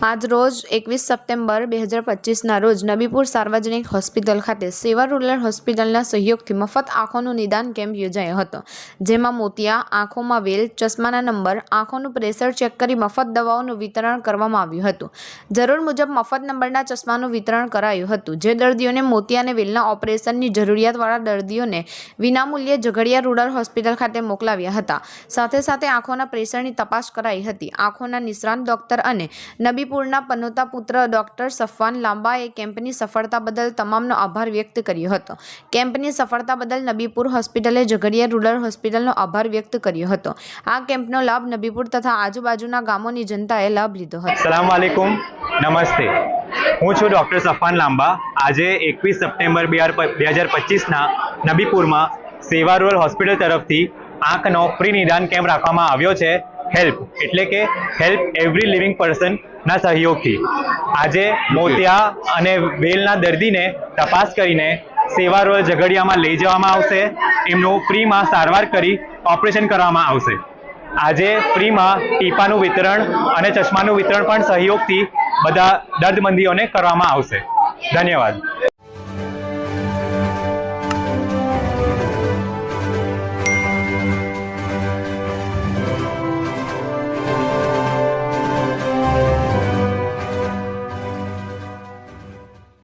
આજ રોજ એકવીસ સપ્ટેમ્બર બે હજાર પચીસના રોજ નબીપુર સાર્વજનિક હોસ્પિટલ ખાતે સેવા રૂરલ હોસ્પિટલના સહયોગથી મફત આંખોનું નિદાન કેમ્પ યોજાયો હતો, જેમાં મોતિયા, આંખોમાં વેલ, ચશ્માના નંબર, આંખોનું પ્રેશર ચેક કરી મફત દવાઓનું વિતરણ કરવામાં આવ્યું હતું. જરૂર મુજબ મફત નંબરના ચશ્માનું વિતરણ કરાયું હતું, જે દર્દીઓને મોતિયા અને વેલના ઓપરેશનની જરૂરિયાતવાળા દર્દીઓને વિનામૂલ્યે ઝઘડિયા રૂરલ હોસ્પિટલ ખાતે મોકલાવ્યા હતા. સાથે સાથે આંખોના પ્રેશરની તપાસ કરાઈ હતી. આંખોના નિષ્ણાંત ડોક્ટર અને નબીપુરના પનોતા પુત્ર ડોક્ટર સફવાન લાંબાએ કેમ્પની સફળતા બદલ તમામનો આભાર વ્યક્ત કર્યો હતો. કેમ્પની સફળતા બદલ નબીપુર હોસ્પિટલે ઝઘડિયા રૂરલ હોસ્પિટલનો આભાર વ્યક્ત કર્યો હતો. આ કેમ્પનો લાભ નબીપુર તથા આજુબાજુના ગામોની જનતાએ લાભ લીધો હતો. સલામ નમસ્તે. હું છું ડૉક્ટર સફાન લાંબા. આજે એકવીસ સપ્ટેમ્બર બે હજાર પચીસના નબીપુરમાં સેવા રૂરલ હોસ્પિટલ તરફથી આંખનો ફ્રી નિદાન કેમ્પ રાખવામાં આવ્યો છે. હેલ્પ એટલે કે હેલ્પ એવરી લિવિંગ પર્સનના સહયોગથી. આજે મોતિયા અને વેલના દર્દીને તપાસ કરીને સેવા રોલ ઝઘડિયામાં લઈ જવામાં આવશે. એમનું ફ્રીમાં સારવાર કરી ઓપરેશન કરવામાં આવશે. આજે ફ્રીમાં ટીપાનું વિતરણ અને ચશ્માનું વિતરણ પણ સહયોગથી બધા દર્દમંદીઓને કરવામાં આવશે. ધન્યવાદ.